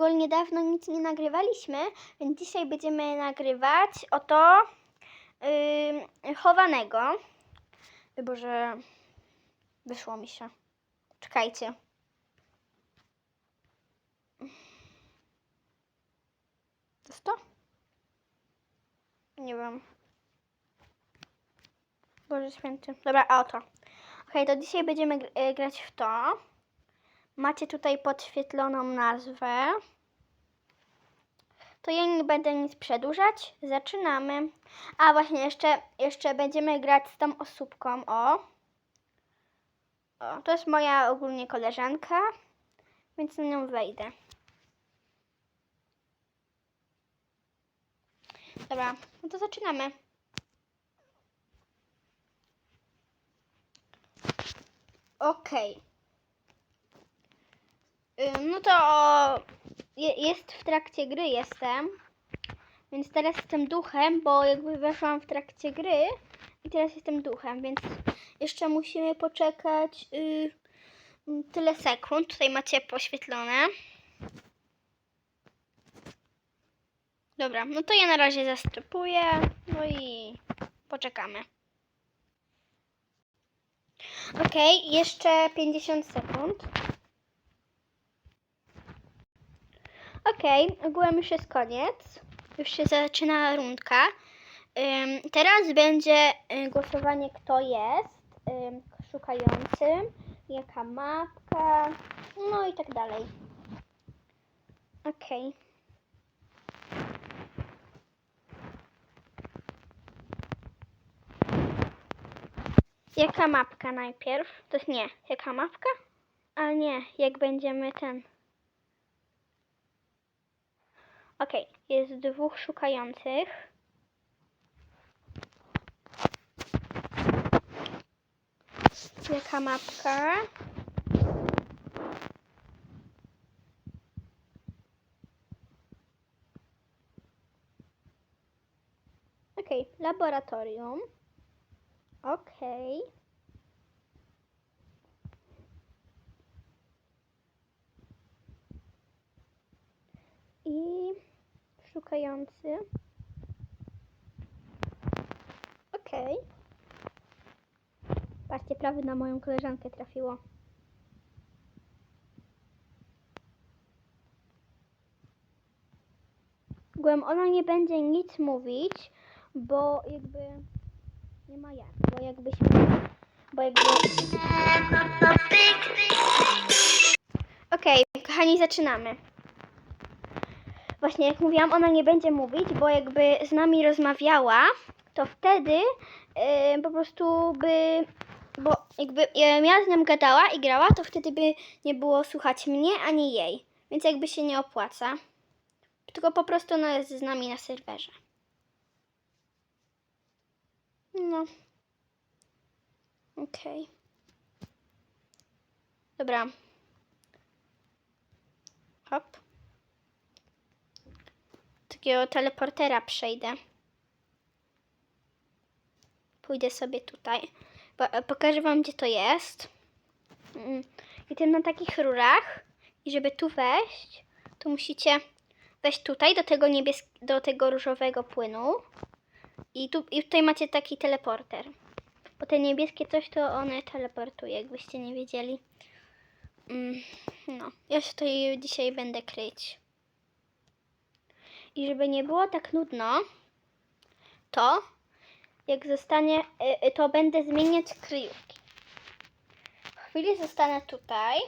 Ogólnie dawno nic nie nagrywaliśmy, więc dzisiaj będziemy nagrywać oto yy, chowanego. Boże, wyszło mi się. Czekajcie. To jest to? Nie wiem. Boże święty. Dobra, a oto. Okej, to dzisiaj będziemy e, grać w to. Macie tutaj podświetloną nazwę. To ja nie będę nic przedłużać. Zaczynamy. A właśnie, jeszcze, jeszcze będziemy grać z tą osóbką. O. o. To jest moja ogólnie koleżanka, więc na nią wejdę. Dobra, no to zaczynamy. Okej. Ym, No to je, jest w trakcie gry jestem. Więc teraz jestem duchem, bo jakby weszłam w trakcie gry i teraz jestem duchem, więc jeszcze musimy poczekać y, tyle sekund. Tutaj macie poświetlone. Dobra, no to ja na razie zastopuję, no i poczekamy. Okej, jeszcze 50 sekund. Okej, ogółem już jest koniec. Już się zaczyna rundka. Ym, teraz będzie y, głosowanie, kto jest ym, szukającym, jaka mapka, no i tak dalej. Okej. Jaka mapka najpierw? To jest nie, jaka mapka? A nie, jak będziemy ten. Okej, jest dwóch szukających. Jaka mapka? Okej, laboratorium. Okej. I szukający. Okej. Patrzcie, prawie na moją koleżankę trafiło. Ogółem ona nie będzie nic mówić, bo jakby nie ma jak, bo jakbyśmy, bo jakby... Okej, kochani, zaczynamy. Właśnie jak mówiłam, ona nie będzie mówić, bo jakby z nami rozmawiała, to wtedy yy, po prostu by, bo jakby ja z nią gadała i grała, to wtedy by nie było słuchać mnie ani jej. Więc jakby się nie opłaca. Tylko po prostu ona jest z nami na serwerze. No. Okej. Dobra. Hop. Takiego teleportera przejdę. Pójdę sobie tutaj. Po, pokażę wam, gdzie to jest. Mm. I tym na takich rurach. I żeby tu wejść, to musicie wejść tutaj do tego niebiesk- do tego różowego płynu. I, tu, I tutaj macie taki teleporter. Bo te niebieskie coś to one teleportuje, jakbyście nie wiedzieli. Mm, no, ja się tutaj dzisiaj będę kryć. I żeby nie było tak nudno, to jak zostanie, y, y, to będę zmieniać kryjówki. W chwili zostanę tutaj,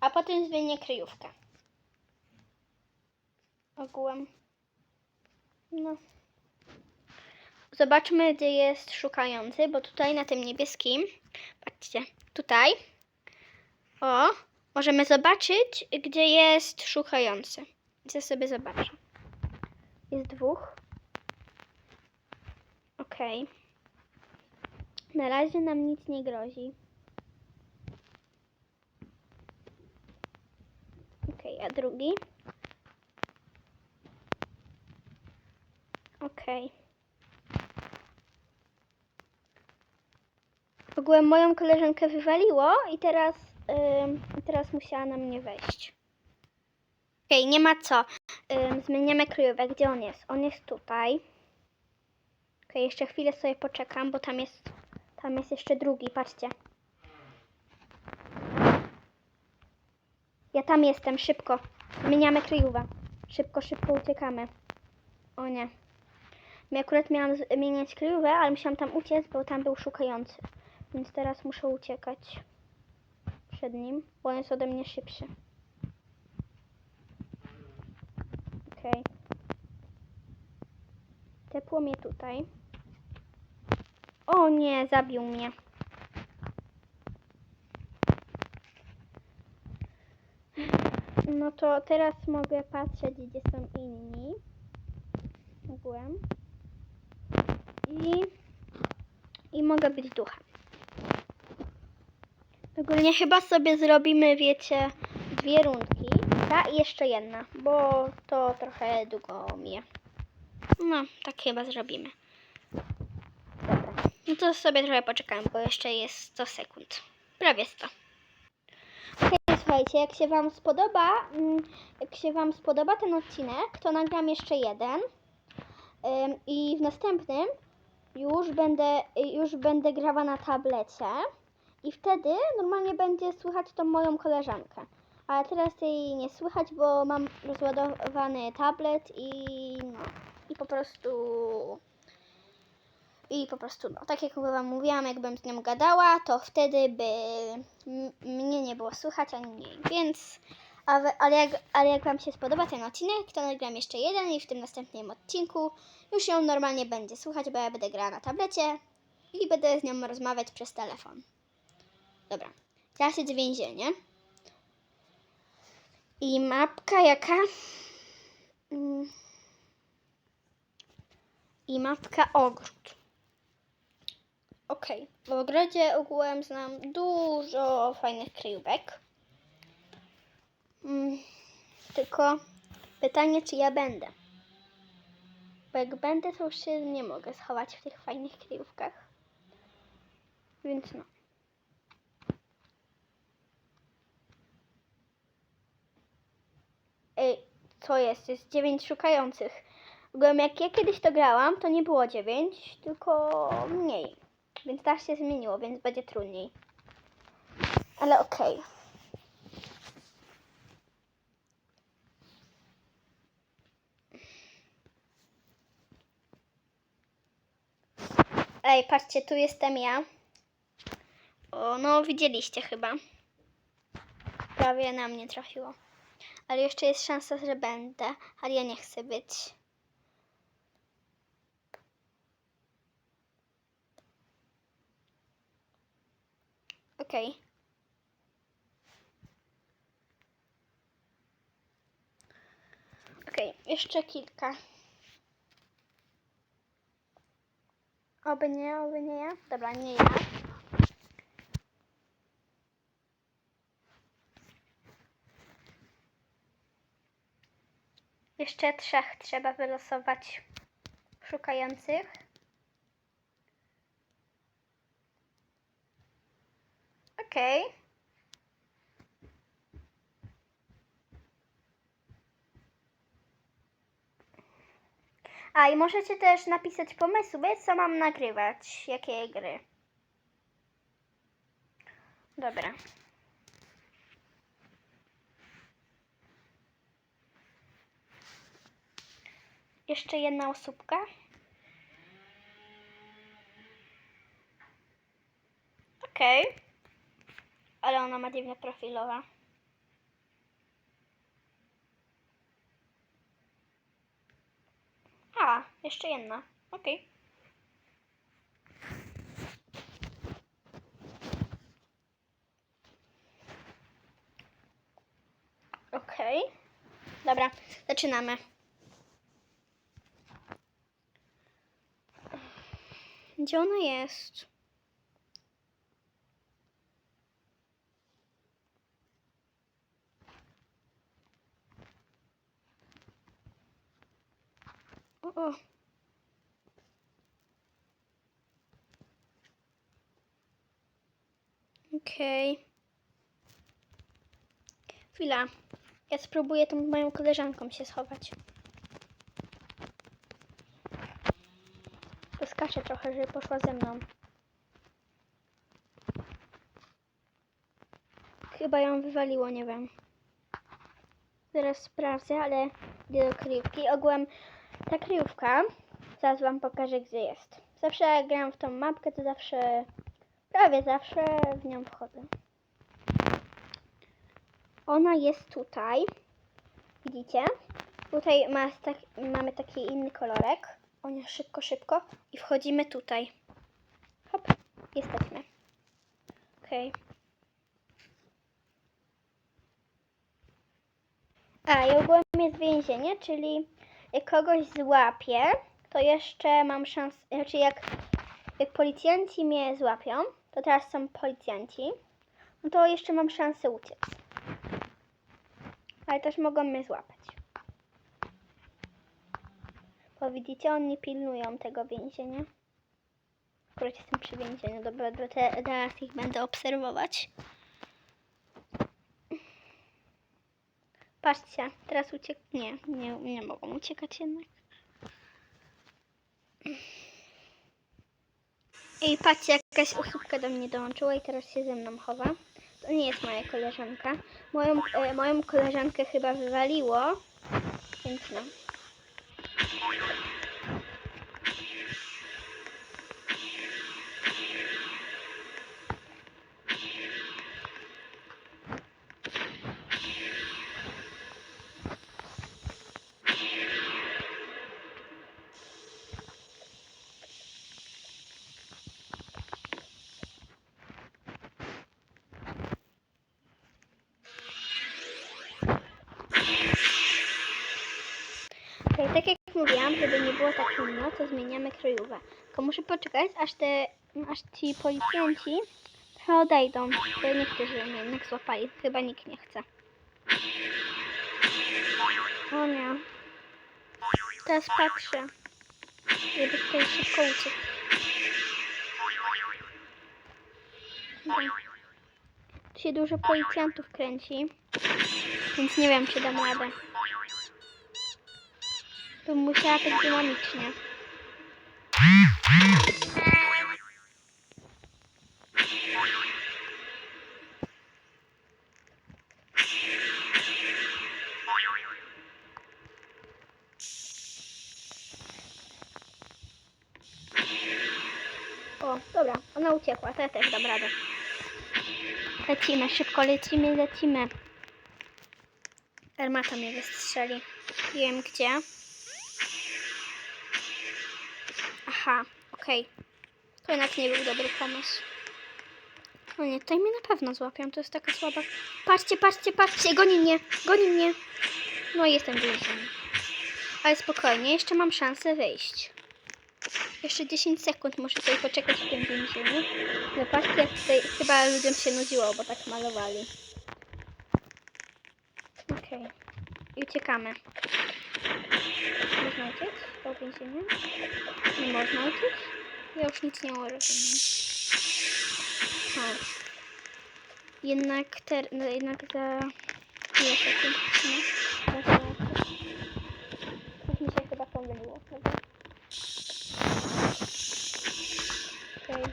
a potem zmienię kryjówkę. Ogółem. No. Zobaczmy, gdzie jest szukający, bo tutaj na tym niebieskim, patrzcie, tutaj, o, możemy zobaczyć, gdzie jest szukający. Gdzie sobie zobaczę. Jest dwóch. Okej. Na razie nam nic nie grozi. Okej, a drugi? Okej. Ogółem moją koleżankę wywaliło i teraz, ym, teraz musiała na mnie wejść. Okej, nie ma co. Ym, zmieniamy kryjówek. Gdzie on jest? On jest tutaj. Okej, jeszcze chwilę sobie poczekam, bo tam jest, tam jest jeszcze drugi, patrzcie. Ja tam jestem, szybko. Zmieniamy kryjówę. Szybko, szybko uciekamy. O nie. Ja akurat miałam zmieniać kryjówę, ale musiałam tam uciec, bo tam był szukający. Więc teraz muszę uciekać przed nim, bo on jest ode mnie szybszy. Okej. Tepło mnie tutaj. O nie, zabił mnie. No to teraz mogę patrzeć, gdzie są inni. Mogłem. I, I mogę być duchem. Ogólnie chyba sobie zrobimy, wiecie, dwie rundki. Ta i jeszcze jedna, bo to trochę długo mija. No, tak chyba zrobimy. Dobra. No to sobie trochę poczekam, bo jeszcze jest 100 sekund. Prawie 100. Okej, słuchajcie, jak się Wam spodoba, mm, jak się Wam spodoba ten odcinek, to nagram jeszcze jeden. I w następnym już będę, już będę grała na tablecie. I wtedy normalnie będzie słychać tą moją koleżankę. Ale teraz jej nie słychać, bo mam rozładowany tablet i no. I po prostu. I po prostu, no, tak jak wam mówiłam, jakbym z nią gadała, to wtedy by mnie nie było słychać ani jej. Więc, ale, ale, jak, ale jak wam się spodoba ten odcinek, to nagram jeszcze jeden i w tym następnym odcinku już ją normalnie będzie słuchać, bo ja będę grała na tablecie i będę z nią rozmawiać przez telefon. Dobra, teraz jest więzienie. I mapka jaka? Mm. I mapka ogród. Okej, w ogrodzie ogółem znam dużo fajnych kryjówek. Mm. Tylko pytanie, czy ja będę. Bo jak będę, to już się nie mogę schować w tych fajnych kryjówkach. Więc no. Ej, co jest? Jest dziewięć szukających. W ogóle jak ja kiedyś to grałam, to nie było dziewięć, tylko mniej. Więc teraz się zmieniło, więc będzie trudniej. Ale okej. Ej, patrzcie, tu jestem ja. O, no widzieliście chyba. Prawie na mnie trafiło. Ale jeszcze jest szansa, że będę, ale ja nie chcę być. Okej. Okej, jeszcze kilka. Oby nie, oby nie ja. Dobra, nie ja. Jeszcze trzech trzeba wylosować szukających. Okej. A i możecie też napisać pomysły, co mam nagrywać, jakie gry. Dobra. Jeszcze jedna osóbka. Okej. Ale ona ma dziwne profilowe. A, jeszcze jedna. Okej. Okej. Dobra, zaczynamy. Gdzie ona jest? O. Okej. Chwila. Ja spróbuję tą moją koleżanką się schować. Poskaczę trochę, żeby poszła ze mną. Chyba ją wywaliło, nie wiem. Zaraz sprawdzę, ale idę do kryjówki. Ogółem ta kryjówka, zaraz wam pokażę gdzie jest. Zawsze jak gram w tą mapkę, to zawsze, prawie zawsze w nią wchodzę. Ona jest tutaj. Widzicie? Tutaj ma tak, mamy taki inny kolorek. O nie, szybko, szybko. I wchodzimy tutaj. Hop, jesteśmy. Okej. A, i ogółem jest więzienie, czyli jak kogoś złapię, to jeszcze mam szansę, znaczy jak, jak policjanci mnie złapią, to teraz są policjanci, no to jeszcze mam szansę uciec. Ale też mogą mnie złapać. Bo widzicie, oni pilnują tego więzienia. Akurat jestem przy więzieniu, dobra, te, teraz ich będę obserwować. Patrzcie, teraz uciek... Nie, nie, nie mogą uciekać jednak. I patrzcie, jakaś osóbka do mnie dołączyła i teraz się ze mną chowa. To nie jest moja koleżanka. Moją, e, moją koleżankę chyba wywaliło, więc no. Tak zimno, to zmieniamy kryjówkę. Tylko muszę poczekać, aż te, aż ci policjanci odejdą, bo nie chcę, żeby mnie jednak złapali. Chyba nikt nie chce. O nie. Teraz patrzę, żeby tutaj szybko uciec. Tu się dużo policjantów kręci, więc nie wiem, czy dam radę. To musiała być dynamicznie. O, dobra, ona uciekła, to ja też dam radę. Lecimy, szybko lecimy, lecimy. Armata mnie wystrzeli. Wiem gdzie. Aha, okej. To jednak nie był dobry pomysł. No nie, tutaj mnie na pewno złapią, to jest taka słaba. Patrzcie, patrzcie, patrzcie, goni mnie, goni mnie. No i jestem w więzieniu. Ale spokojnie, jeszcze mam szansę wyjść. Jeszcze 10 sekund muszę tutaj poczekać w tym więzieniu. No patrzcie, jak tutaj chyba ludziom się nudziło, bo tak malowali. Okej. I uciekamy. Można uciec po więzieniu? Nie można uciec? Ja już nic nie rozumiem. Ha. Jednak, ter, no jednak za ile sekund? No, za Coś mi się chyba pomyliło. Okej.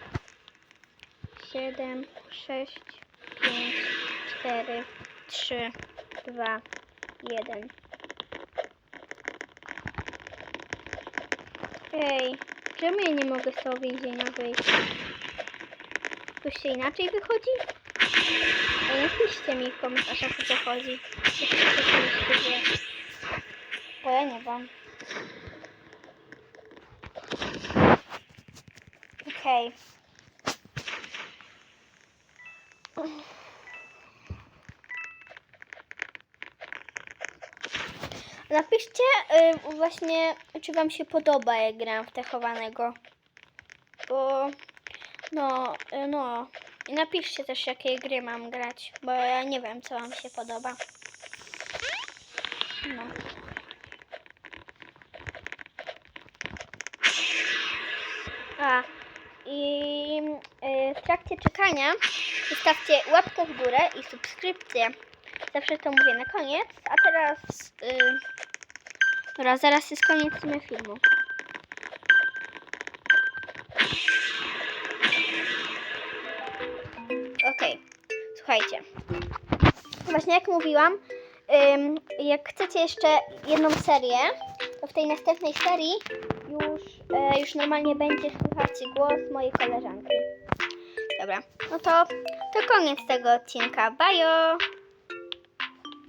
Siedem, sześć, pięć, cztery, trzy, dwa, jeden. Ej, czemu ja nie mogę z tego więzienia wyjść? Tu się inaczej wychodzi? Ej, napiszcie mi w komentarzach o co chodzi. Ktoś. Bo ja nie wiem. Okej. Napiszcie y, właśnie, czy wam się podoba, jak gram w techowanego. Bo, no, y, no. I napiszcie też, jakie gry mam grać, bo ja nie wiem, co wam się podoba. No. A, i y, w trakcie czekania zostawcie łapkę w górę i subskrypcję. Zawsze to mówię na koniec, a teraz... Yy... Dobra, zaraz jest koniec filmu. Okej, słuchajcie. Właśnie jak mówiłam, ym, jak chcecie jeszcze jedną serię, to w tej następnej serii już, e, już normalnie będzie słychać głos mojej koleżanki. Dobra, no to, to koniec tego odcinka. Bajo!